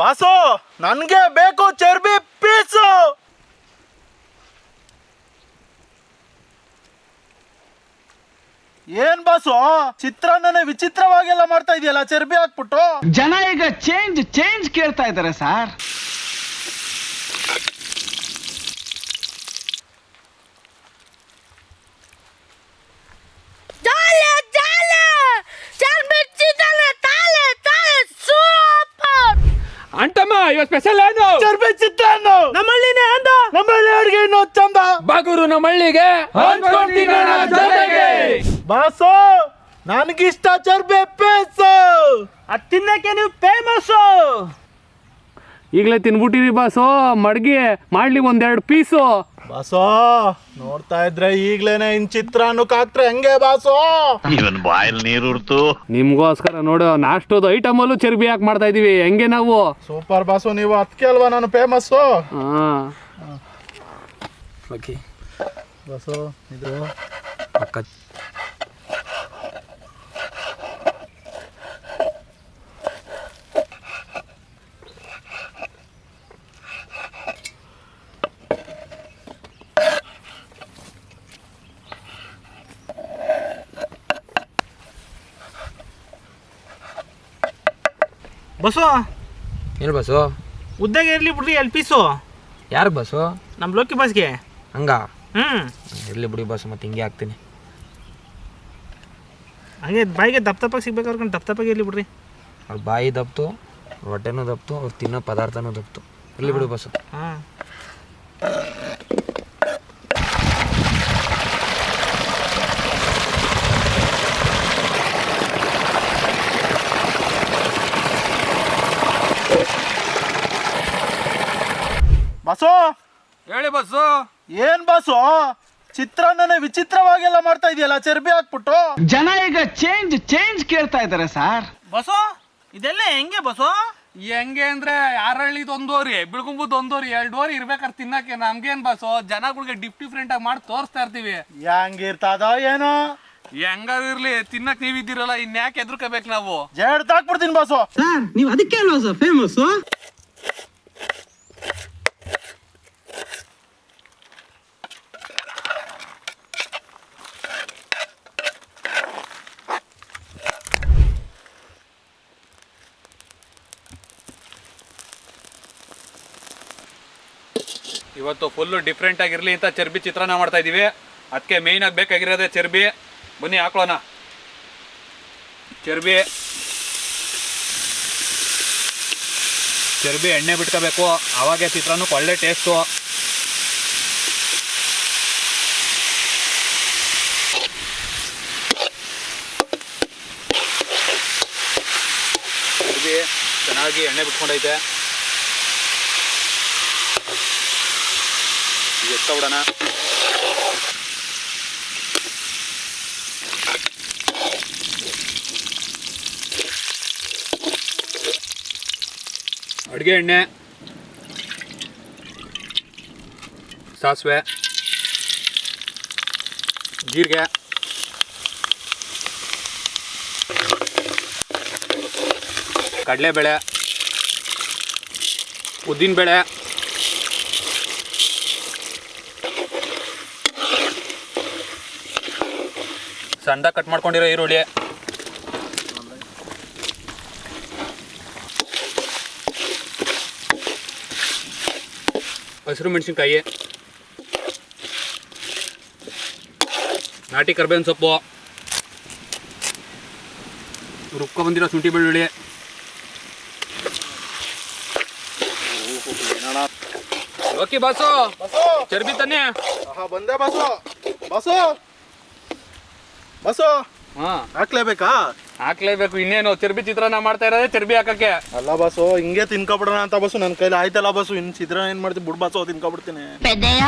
Boss, ನನಗೆ ಬೇಕು ಚರ್ಬಿ piece. ಏನ್ ಬಾಸು, ಚಿತ್ರಾನ್ನನೇ ವಿಚಿತ್ರವಾಗೆಲ್ಲ ಮಾಡ್ತಾ ಇದೆಯಲ್ಲ, ಚರ್ಬಿ ಹಾಕ್ಬಿಟ್ಟು? ಜನ ಈಗ ಚೇಂಜ್ ಚೇಂಜ್ ಕೇಳ್ತಾ ಇದ್ದಾರೆ ಸರ್ ಇವತ್ತು ಸ್ಪೆಷಲ್ ಏನು? ಚರ್ಬಿ ಚಿತ್ರಾನ್ನ ನಮ್ಮಳ್ಳಿನೇ ಅಂದ. ನಮ್ಮಳ್ಳಿ ಅಡುಗೆ ಇನ್ನೂ ಚಂದ. ಬಾಗೂರು ನಮ್ಮಳ್ಳಿಗೆ ಬಾಸು ನನ್ಗಿಷ್ಟ ಚರ್ಬೆ ಪೇಸು. ಅದ್ ತಿನ್ನಕ್ಕೆ ನೀವು ಫೇಮಸ್ ಈಗಲೇ ತಿನ್ಬಿಟ್ಟಿರಿ ಬಾಸು ಮಡ್ಗಿ ಮಾಡ್ಲಿ ಒಂದೆರಡು ಪೀಸು. ಬಾಸು ನೋಡ್ತಾ ಇದ್ರೆ ಈಗ್ಲೇನೆ ಇನ್ ಚಿತ್ರಾನ್ನಕ್ಕೆ ಕಾತ್ರೆ ಹೆಂಗೆ ಬಾಸೋ. ಇವನ್ ಬಾಯಲ್ಲಿ ನೀರುರ್ತು ನಿಮ್ಗೋಸ್ಕರ ನೋಡು ನಾಷ್ಟದ ಅಲ್ಲೂ ಚರ್ಬಿ ಹಾಕಿ ಮಾಡ್ತಾ ಇದೀವಿ. ಹೆಂಗೆ ನಾವು? ಸೂಪರ್ ಬಾಸು ನೀವು ಅದಕ್ಕೆ ಅಲ್ವಾ ನಾನು ಫೇಮಸ್ ಹಾ. ಓಕೆ. ಬಾಸು ಇದು ಪಕ್ಕ ಬಸ್ಸು? ಏನು ಬಸ್ಸು? ಉದ್ದಾಗ ಇರಲಿ ಬಿಡ್ರಿ ಎಲ್ ಪೀಸು ಯಾರು ಬಸ್ಸು? ನಮ್ಮ ಲೋಕಿ ಬಸ್ಗೆ. ಹಂಗ? ಹ್ಞೂ ಇರಲಿ ಬಿಡಿ ಬಸ್ ಮತ್ತೆ ಹಿಂಗೆ ಹಾಕ್ತೀನಿ. ಹಂಗೆ ಬಾಯಿಗೆ ದಪ್ಪ ತಪ್ಪಾಗಿ ಸಿಗ್ಬೇಕು ಅವ್ರಿಗೆ ದಪ್ಪ ತಪ್ಪಾಗಿ ಇರಲಿ ಬಿಡ್ರಿ. ಅವ್ರ ಬಾಯಿ ದಪ್ತು ಹೊಟ್ಟೆನೂ ದಪ್ತು ಅವ್ರು ತಿನ್ನೋ ಪದಾರ್ಥನೂ ದಪ್ತು. ಇರಲಿ ಬಿಡಿ ಬಸ್ಸು. ಹಾಂ. ಬಾಸು ಹೇಳಿ ಬಸ್ಸು. ಏನ್ ಬಸ್ಸು? ಚಿತ್ರಾನ್ನನೇ ವಿಚಿತ್ರವಾಗೆಲ್ಲ ಮಾಡ್ತಾ ಇದೆಯಲ್ಲ ಚರ್ಬಿ ಹಾಕ್ಬಿಟ್ಟು. ಜನ ಈಗ ಚೇಂಜ್ ಚೇಂಜ್ ಕೇಳ್ತಾ ಇದ್ದಾರೆ ಸರ್ ಬಸ್ಸು? ಇದೆಲ್ಲ ಹೆಂಗೆ ಬಸ್ಸು? ಹೆಂಗೆ ಅಂದ್ರೆ ಯಾರಳ್ಳಿದ್ ಒಂದೋರಿ ಬಿಳ್ಗುಂಬುದ್ ಒಂದೋರಿ ಎರಡು ಓರಿ ಇರ್ಬೇಕಾದ್ರೆ ತಿನ್ನಕ್ಕೆ ನಮ್ಗೇನ್ ಬಸ್ಸು? ಜನಗಳಿಗೆ ಡಿಫ್ ಡಿಫ್ರೆಂಟ್ ಆಗಿ ಮಾಡಿ ತೋರಿಸ್ತಾ ಇರ್ತೀವಿ. ಹೆಂಗಿರ್ತದ ಏನೋ. ಹೆಂಗಾದ್ರು ಇರ್ಲಿ ತಿನ್ನಕ್ ನೀವಿದ್ದೀರಲ್ಲ ಇನ್ಯಾಕೆ ಎದ್ರಕೋಬೇಕು ನಾವು? Jade ತಾಕ್ಬಿಡ್ತೀನಿ bus. ಸರ್ ನೀವು ಅದಕ್ಕೆ ಅಲ್ವಾ ಸರ್ ಫೇಮಸ್ಸು ಇವತ್ತು ಫುಲ್ಲು ಡಿಫ್ರೆಂಟ್ ಆಗಿರಲಿ ಅಂತ ಚರ್ಬಿ ಚಿತ್ರಾನ್ನ ಮಾಡ್ತಾ ಇದ್ದೀವಿ ಅದಕ್ಕೆ ಮೇಯ್ನ್ ಆಗಿ ಬೇಕಾಗಿರೋದೆ ಚರ್ಬಿ. ಬನ್ನಿ ಹಾಕೋಣ ಚರ್ಬಿ. ಚರ್ಬಿ ಎಣ್ಣೆ ಬಿಟ್ಕೋಬೇಕು. ಆವಾಗೆ ಚಿತ್ರಾನ್ನಕ್ಕೆ ಒಳ್ಳೆ ಟೇಸ್ಟು ಚರ್ಬಿ ಚೆನ್ನಾಗಿ ಎಣ್ಣೆ ಬಿಟ್ಕೊಂಡೈತೆ. ಈಗ ಎತ್ತ ಬಿಡೋಣ ಅಡುಗೆ ಎಣ್ಣೆ ಸಾಸಿವೆ ಜೀರಿಗೆ ಕಡಲೆಬೇಳೆ ಉದ್ದಿನಬೇಳೆ. ಸಣ್ಣದಾಗಿ ಕಟ್ ಮಾಡ್ಕೊಂಡಿರೋ ಈರುಳ್ಳಿ. ಹಸಿರು ಮೆಣಸಿನ್ಕಾಯಿ. ನಾಟಿ ಕರ್ಬೇವಿನ ಸೊಪ್ಪು. ರುಬ್ಕೊ ಬಂದಿರೋ ಶುಂಠಿ ಬೆಳ್ಳುಳ್ಳಿ. Okay boss. ಬಸೋ. ಚರ್ಬಿ ತಾನೆ ಬಂದೆ ಬಾಸು. ಬಾಸು. ಬಾಸು ಹಾ. ಹಾಕ್ಲೇಬೇಕಾ? ಹಾಕ್ಲೇಬೇಕು. ಇನ್ನೇನು ತಿರ್ಬಿ ಚಿತ್ರಾನ್ನ ಮಾಡ್ತಾ ಇರೋದೇ ತಿರ್ಬಿ ಹಾಕಕ್ಕೆ. ಅಲ್ಲ ಬಾಸು ಹಿಂಗೆ ತಿನ್ಕೊಬಿಡೋಣ ಅಂತ ಬಸ್ಸು ನನ್ನ ಕೈಲಿ ಆಯ್ತಲ್ಲ ಬಸ್ಸು ಇನ್ ಚಿತ್ರಾನ್ನ ಏನ್ ಮಾಡ್ತೀನಿ ಬುಡ್ ಬಾಸು ತಿನ್ಕೊಬಿಡ್ತೀನಿ. ಪೆದ್ದಯ್ಯ?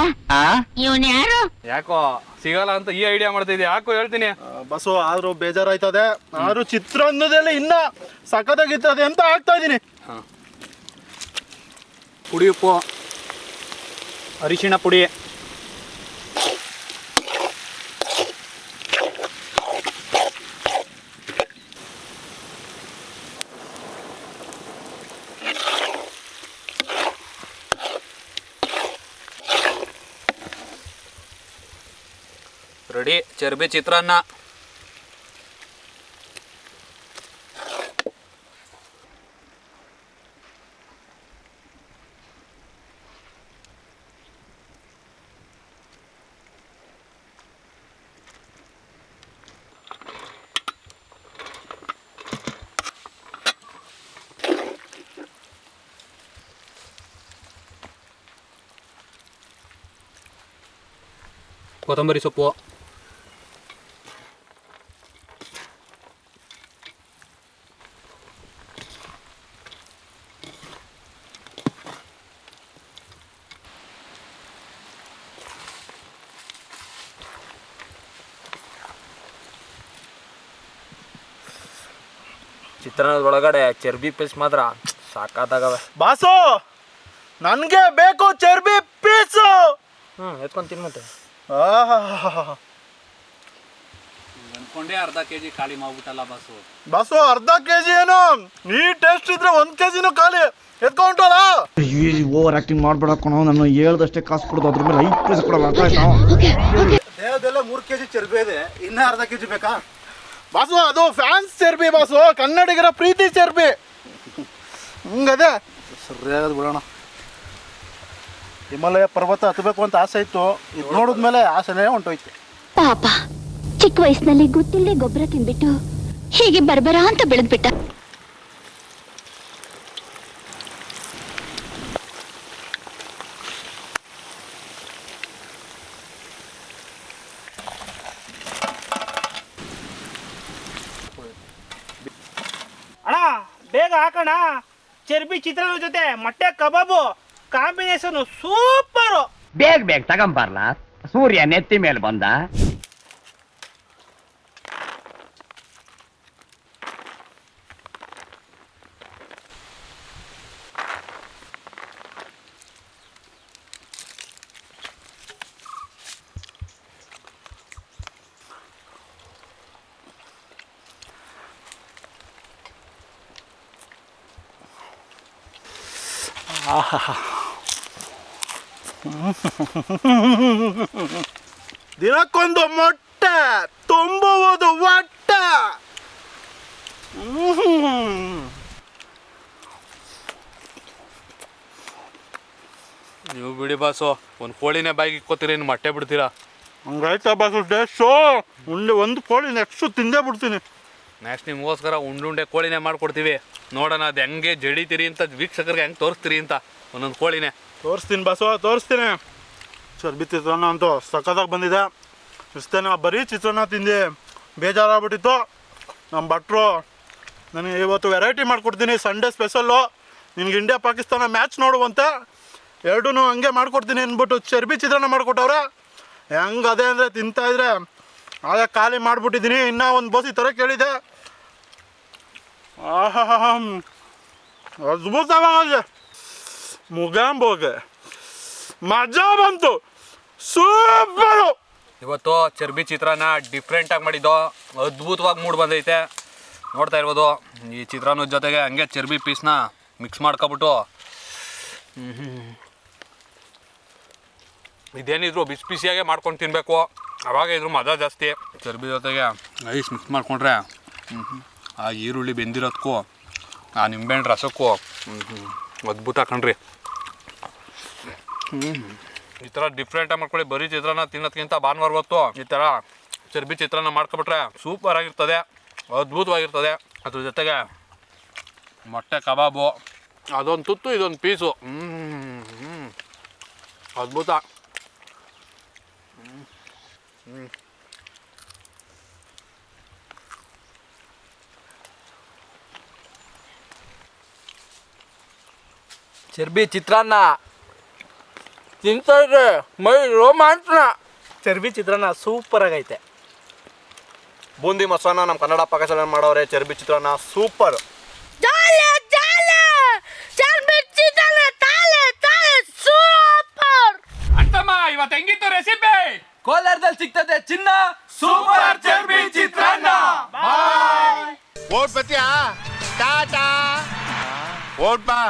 ಇವನ್ ಯಾರು? ಯಾಕೋ? ಸಿಗಲ್ಲ ಅಂತ ಈ ಐಡಿಯಾ ಮಾಡ್ತಾ ಇದೀಯ ಯಾಕೋ ಹೇಳ್ತೀನಿ. ಆ, ಬಸ್ಸು ಆದ್ರೂ ಬೇಜಾರಾಯ್ತದೆ. ಆದ್ರೂ ಚಿತ್ರಾನ್ನದಲ್ಲಿ ಇನ್ನ ಸಖತ್ತಾಗಿರ್ತದೆ ಅಂತ ಹಾಕ್ತಾ ಇದೀನಿ ಪುಡಿ ಉಪ್ಪು ಅರಿಶಿಣ ಪುಡಿ. ಚರ್ಬಿ ಚಿತ್ರಾನ್ನ ಕೊತ್ತಂಬರಿ ಸೊಪ್ಪು ಚಿತ್ರಾನ್ನದ ಒಳಗಡೆ ಚರ್ಬಿ ಪೀಸ್ ಮಾತ್ರ ಸಾಕಾದಾಗವೆ. ಬಾಸು ನನಗೆ ಬೇಕು ಚರ್ಬಿ ಪೀಸು. ಹ್ಞೂ ಎತ್ಕೊಂಡು ತಿನ್ಮತ್ತೆ ಮತ್ತೆ. ಅನ್ಕೊಂಡೇ ಅರ್ಧ ಕೆ ಜಿ ಖಾಲಿ ಮಾಡ್ಬಿಟ್ಟಲ್ಲ ಬಾಸು. ಬಾಸು ಅರ್ಧ ಕೆ ಜಿ ಏನು? ಈ ಟೇಸ್ಟ್ ಇದ್ರೆ ಒಂದು ಕೆ ಜಿನೂ ಖಾಲಿ ಎತ್ಕೊಂಡಲ್ಲ ಓವರ್ ಆಕ್ಟಿಂಗ್ ಮಾಡ್ಬೇಡ ಕಣೋ ನಾನು ಹೇಳ್ದಷ್ಟೇ ಕಾಸು ಕೊಡೋದು ಅದ್ರ ಮೇಲೆ ಐದು ಪೈಸೆ ಕೊಡಲ್ಲ ಅರ್ಥ ಆಯ್ತಾ? ದೇಹದೆಲ್ಲ ಮೂರು ಕೆ ಜಿ ಚರ್ಬಿ ಇದೆ ಇನ್ನ ಅರ್ಧ ಕೆ ಜಿ ಬೇಕಾ? ಬಾಸು ಅದು ಫ್ಯಾನ್ಸ್ ಸೇರ್ಬಿ ಬಾಸು ಕನ್ನಡಿಗರ ಪ್ರೀತಿ ಸೇರ್ಬಿ. ಹಂಗದೆ. ಸರಿಯಾಗದು ಬಿಡೋಣ. ಹಿಮಾಲಯ ಪರ್ವತ ಹತ್ತಬೇಕು ಅಂತ ಆಸೆ ಇತ್ತು. ಇದು ನೋಡಿದ್ಮೇಲೆ ಆಸೆನೇ ಹೊಂಟೋಯ್ತು ಪಾಪ ಚಿಕ್ಕ ವಯಸ್ಸಿನಲ್ಲಿ ಗೊತ್ತಿಲ್ಲದೆ ಗೊಬ್ಬರ ತಿನ್ಬಿಟ್ಟು ಹೀಗೆ ಬರ್ಬರ ಅಂತ ಬೆಳೆದ್ಬಿಟ್ಟ. ಬೇಗ ಹಾಕೋಣ. ಚರ್ಬಿ ಚಿತ್ರದ ಜೊತೆ ಮೊಟ್ಟೆ ಕಬಾಬು ಕಾಂಬಿನೇಷನ್ ಸೂಪರು. ಬೇಗ ಬೇಗ ತಗೊಂಬರ್ಲ? ಸೂರ್ಯ ನೆತ್ತಿ ಮೇಲೆ ಬಂದ? ದಿನಕ್ಕೊಂದು ಮೊಟ್ಟೆ ತುಂಬುವುದು ಒಟ್ಟ ನೀವು ಬಿಡಿ ಬಾಸು ಒಂದು ಕೋಳಿನೇ ಬಾಯಿಗೆ ಇಕ್ಕೋತೀರಿ ಇನ್ನು ಮೊಟ್ಟೆ ಬಿಡ್ತೀರಾ? ಹಂಗಾಯ್ತಾ ಬಾಸು ಟೇಸ್ಟು ಉಂಡೆ ಒಂದು ಕೋಳಿ ನೆಕ್ಸ್ಟು ತಿಂದೇ ಬಿಡ್ತೀನಿ. ನೆಕ್ಸ್ಟ್ ನಿಮಗೋಸ್ಕರ ಉಂಡುಂಡೆ ಕೋಳಿನೇ ಮಾಡ್ಕೊಡ್ತೀವಿ. ನೋಡೋಣ, ಅದು ಹೆಂಗೆ ಜಡಿತೀರಿ ಅಂತ ವೀಕ್ಷಕರಿಗೆ ಹೆಂಗೆ ತೋರಿಸ್ತೀರಿ ಅಂತ ಒಂದೊಂದು ಕೋಳಿನೇ. ತೋರಿಸ್ತೀನಿ ಬಸವ, ತೋರಿಸ್ತೀನಿ. ಚರ್ಬಿ ಚಿತ್ರಾನ್ನ ಅಂತೂ ಸಖತ್ತಾಗಿ ಬಂದಿದೆ. ಇಷ್ಟೇನ, ಬರೀ ಚಿತ್ರಾನ್ನ ತಿಂದು ಬೇಜಾರಾಗ್ಬಿಟ್ಟಿತ್ತು. ನಮ್ಮ ಭಟ್ರು ನನಗೆ ಇವತ್ತು ವೆರೈಟಿ ಮಾಡಿಕೊಡ್ತೀನಿ ಸಂಡೇ ಸ್ಪೆಷಲ್ಲು ನಿನಗೆ ಇಂಡಿಯಾ ಪಾಕಿಸ್ತಾನ ಮ್ಯಾಚ್ ನೋಡುವಂತೆ. ಎರಡೂ ಹಂಗೆ ಮಾಡ್ಕೊಡ್ತೀನಿ ಅಂದ್ಬಿಟ್ಟು ಚರ್ಬಿ ಚಿತ್ರಾನ್ನ ಮಾಡಿಕೊಟ್ಟವ್ರೆ. ಹೆಂಗೆ ಅದೇ ಅಂದರೆ ತಿಂತಾಯಿದ್ರೆ ಆಗ ಖಾಲಿ ಮಾಡಿಬಿಟ್ಟಿದ್ದೀನಿ. ಇನ್ನೂ ಒಂದು ಬೋಸಿ ಥರ ಕೇಳಿದೆ ಆಹಾ ಅದ್ಭುತವಾಗಿದೆ ಮುಗಾಂಬೋಗೆ ಮಜಾ ಬಂತು ಸೂಪರು ಇವತ್ತು ಚರ್ಬಿ ಚಿತ್ರಾನ್ನ ಡಿಫ್ರೆಂಟಾಗಿ ಮಾಡಿದ್ದು. ಅದ್ಭುತವಾಗಿ ಮೂಡ್ ಬಂದೈತೆ. ನೋಡ್ತಾ ಇರ್ಬೋದು. ಈ ಚಿತ್ರಾನ ಜೊತೆಗೆ ಹಂಗೆ ಚರ್ಬಿ ಪೀಸ್ನ ಮಿಕ್ಸ್ ಮಾಡ್ಕೊಬಿಟ್ಟು. ಇದೇನಿದ್ರು ಬಿಸಿ ಬಿಸಿಯಾಗೆ ಮಾಡ್ಕೊಂಡು ತಿನ್ನಬೇಕು ಅವಾಗ ಇದ್ರು ಮಜಾ ಜಾಸ್ತಿ. ಚರ್ಬಿ ಜೊತೆಗೆ ಐಸ್ ಮಿಕ್ಸ್ ಮಾಡಿಕೊಂಡ್ರೆ. ಆ ಈರುಳ್ಳಿ ಬೆಂದಿರೋದಕ್ಕೂ ಆ ನಿಂಬೆಹಣ್ಣು ರಸಕ್ಕೂ. ಅದ್ಭುತ ಕಣ್ರಿ. ಈ ಥರ ಡಿಫ್ರೆಂಟಾಗಿ ಮಾಡ್ಕೊಳ್ಳಿ. ಬರೀ ಚಿತ್ರಾನ್ನ ತಿನ್ನೋದ್ಕಿಂತ ಭಾನುವಾರ ಹೊತ್ತು ಈ ಥರ ಚರ್ಬಿ ಚಿತ್ರಾನ್ನ ಮಾಡ್ಕೊಬಿಟ್ರೆ ಸೂಪರ್ ಆಗಿರ್ತದೆ. ಅದ್ಭುತವಾಗಿರ್ತದೆ. ಅದ್ರ ಜೊತೆಗೆ ಮೊಟ್ಟೆ ಕಬಾಬು. ಅದೊಂದು ತುತ್ತು ಇದೊಂದು ಪೀಸು. ಅದ್ಭುತ. ಹ್ಮ್. ಚರ್ಬಿ ಚಿತ್ರಾನ್ನ. ತಿಂತಾ ಇದ್ರೆ ಮೈ ರೋಮಾಂಚನ. ಚರ್ಬಿ ಚಿತ್ರಾನ್ನ ಸೂಪರ್ ಆಗೈತೆ. ಬೂಂದಿ ಮಸಾಲ ನಮ್ಮ ಕನ್ನಡ ಪಾಕಶಾಲೆ ಮಾಡೋರೆ ಚರ್ಬಿ ಚಿತ್ರಾನ್ನ ಸೂಪರ್ Dale, dale! ಚರ್ಬಿ ಚಿತ್ರಾನ್ನ ತಾಲೆ ತಾಲೆ ಸೂಪರ್ ಅಂತಮ್ಮ ಇವತ್ತು ಹೆಂಗಿತ್ತು ರೆಸಿಪಿ ಕೋಲಾರದಲ್ಲಿ ಸಿಗ್ತದೆ ಚಿನ್ನ. ಸೂಪರ್ ಚರ್ಬಿ ಚಿತ್ರಾನ್ನ. ಓಟ್ ಬತ್ತಿಯಾ ಟಾಟಾ. ಓಟ್ ಬಾ.